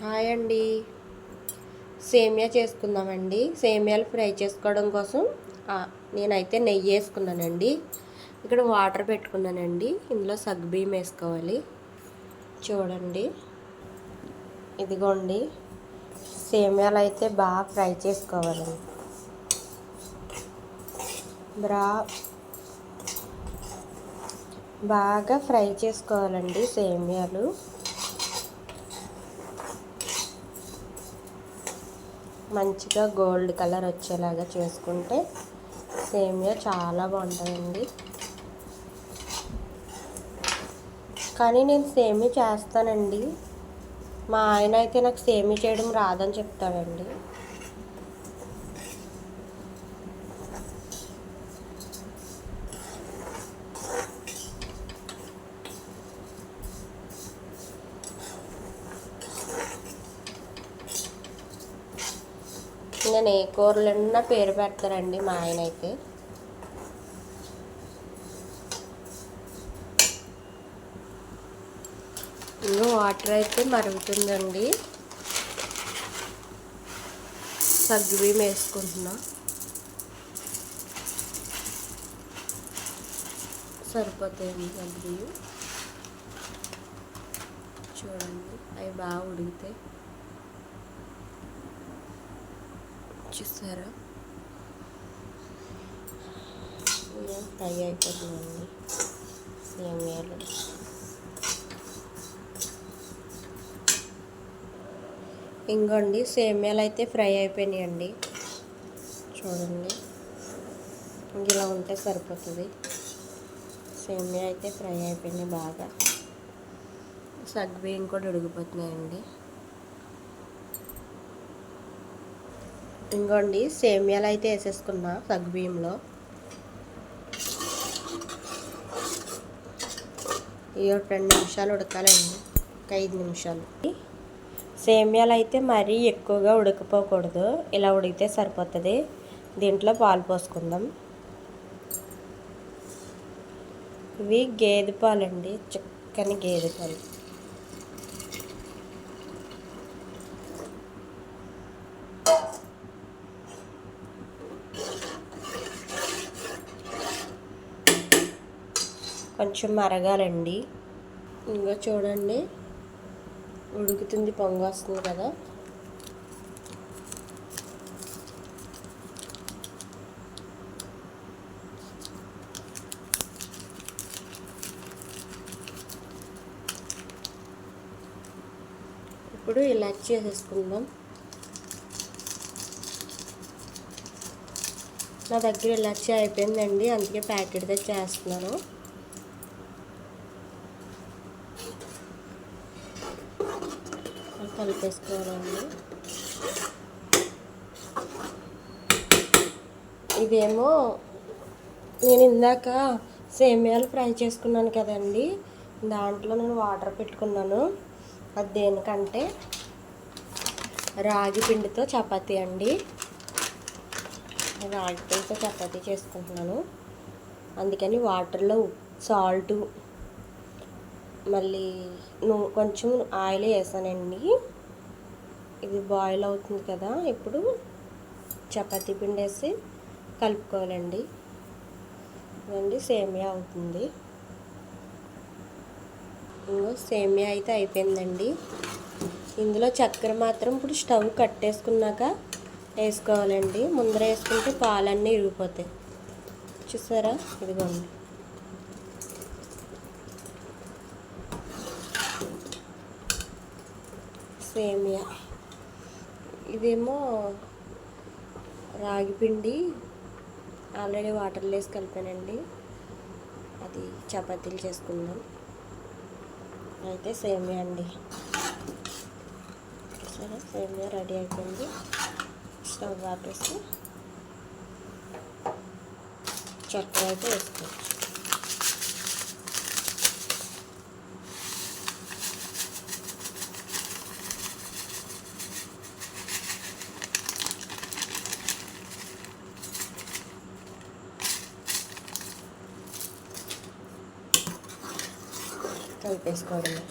Hi అండి. సేమియా చేసుకుందామండి. సేమియాలు ఫ్రై చేసుకోవడం కోసం నేనైతే నెయ్యి వేసుకున్నానండి. ఇక్కడ వాటర్ పెట్టుకున్నానండి. ఇందులో సగ్గుబియ్యం వేసుకోవాలి. చూడండి. ఇదిగోండి. సేమియాలు అయితే బాగా ఫ్రై చేసుకోవాలండి బ్రా బాగా ఫ్రై చేసుకోవాలండి సేమియాలు. మంచిగా గోల్డ్ కలర్ వచ్చేలాగా చేసుకుంటే సేమియా చాలా బాగుంటుందండి. కానీ నేను సేమి చేస్తానండి. మా ఆయన అయితే నాకు సేమి చేయడం రాదని చెప్తాడండి. నేను ఏ కూరలున్నా పేరు పెడతారండి మా ఆయన అయితే ఇంకా వాటర్ అయితే మరుగుతుందండి. సగ్గుబియ్యం వేసుకుంటున్నా. సరిపోతాయండి సగ్గుబియ్యం చూడండి అవి బాగా ఉడికితాయి చూస్తారా? ఫ్రై అయిపోతుందండి సేమియాలు ఇంకోండి సేమియాలు అయితే ఫ్రై అయిపోయినాయండి. చూడండి. ఇంక ఇలా ఉంటే సరిపోతుంది. సేమియా అయితే ఫ్రై అయిపోయినాయి బాగా. సగ్బియ్యం కూడా ఉడిగిపోతున్నాయండి ఇంకోండి సేమియాలు అయితే వేసేసుకున్నా సగ్గుబియ్యంలో ఇవి ఒక రెండు నిమిషాలు ఉడకాలండి. ఒక ఐదు నిమిషాలు. సేమియాలు అయితే మరీ ఎక్కువగా ఉడకపోకూడదు. ఇలా ఉడికితే సరిపోతుంది. దీంట్లో పాలు పోసుకుందాం. ఇవి గేదె పాలండి. చిక్కని గేదె పాలు. కొంచెం మరగాలండి. ఇంకా చూడండి. ఉడుకుతుంది పొంగు వస్తుంది కదా. ఇప్పుడు ఇలా చేసేసుకుందాం. నా దగ్గర ఇలాచి అయిపోయిందండి అందుకే ప్యాకెట్ తెచ్చేస్తున్నాను. కలిపేసుకోవాలండి. ఇదేమో నేను ఇందాక సేమియాలు ఫ్రై చేసుకున్నాను కదండి. దాంట్లో నేను వాటర్ పెట్టుకున్నాను. అది దేనికంటే రాగి పిండితో చపాతీ అండి. రాగి పిండితో చపాతీ చేసుకుంటున్నాను. అందుకని వాటర్లో సాల్టు మళ్ళీ నువ్వు కొంచెం ఆయిల్ వేసానండి. ఇది బాయిల్ అవుతుంది కదా ఇప్పుడు చపాతీ పిండి వేసి కలుపుకోవాలండి. ఇదండి సేమియా అవుతుంది. ఇంకో సేమియా అయితే అయిపోయిందండి. ఇందులో చక్కెర మాత్రం ఇప్పుడు స్టవ్ కట్టేసుకున్నాక వేసుకోవాలండి. ముందర వేసుకుంటే పాలన్నీ ఇరిగిపోతాయి. చూసారా? ఇదిగోండి. సేమియా. ఇదేమో రాగిపిండి ఆల్రెడీ వాటర్లో వేసి కలిపానండి. అది చపాతీలు చేసుకుందాం. అయితే సేమియా అండి. సరే సేమియా రెడీ అయిపోయింది. స్టవ్ ఆపేసి చక్కెర అయితే వేసుకోవచ్చు. కలిపేసుకోవడమే